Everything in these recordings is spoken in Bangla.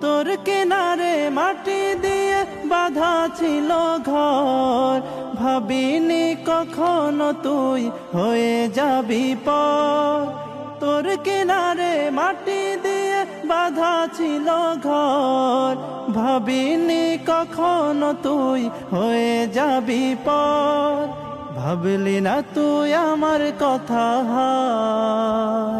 তোর কিনারে মাটি দিয়ে বাধা ছিল ঘর। ভাবিনি কখনো তুই হয়ে যাবি পর। তোর কিনারে মাটি দিয়ে বাধা ছিল ঘর। ভাবিনি কখনো তুই হয়ে যাবি পর। ভাবলি না তুই আমার কথা হায়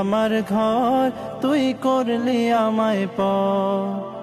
আমার ঘর তুই করলি আমায় পর